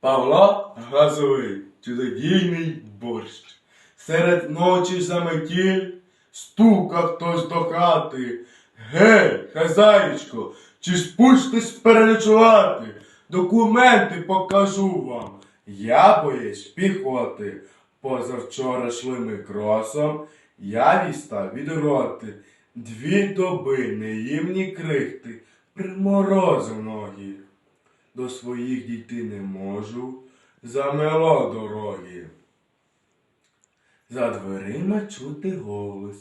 Павло газовий, чудодійний борщ. Серед ночі заметіль стука хтось до хати. Гей, хазяїчко, чи спустись переночувати? Документи покажу вам. Я боєць піхоти. Позавчора шли ми кросом, я віста від роти. Дві доби не крихти, приморозив ноги. До своїх дійти не можу, замело дороги. За дверима чути голос.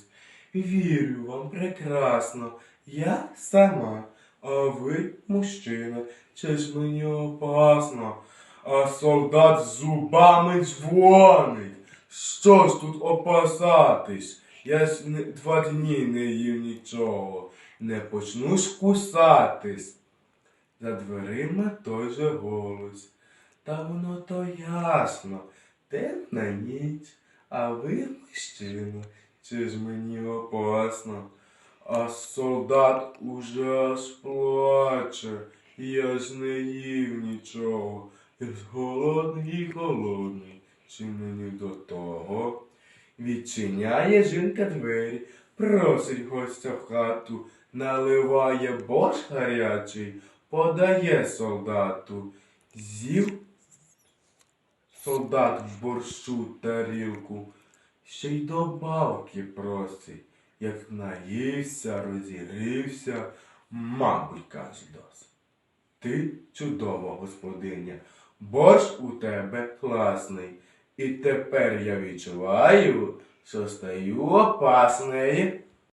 Вірю вам прекрасно, я сама, а ви мужчина, чи ж мені опасно, а солдат з зубами дзвонить. Що ж тут опасатись? Я два дні не їв нічого, не почну ж кусатись. За дверима той же голос. Та воно то ясно, темна ніч, а ви мужчина, чи ж мені опасно? А солдат уже аж плаче, я ж не їв нічого, я ж голодний і голодний, чи мені до того? Відчиняє жінка двері, просить гостя в хату, наливає борщ гарячий, подає солдату. З'їв солдат в борщу тарілку, ще й добавки просить. Як наївся, розігрівся, мабуть, каже досить. Ти чудова господиня, борщ у тебе класний. І тепер я відчуваю, що стаю опасний.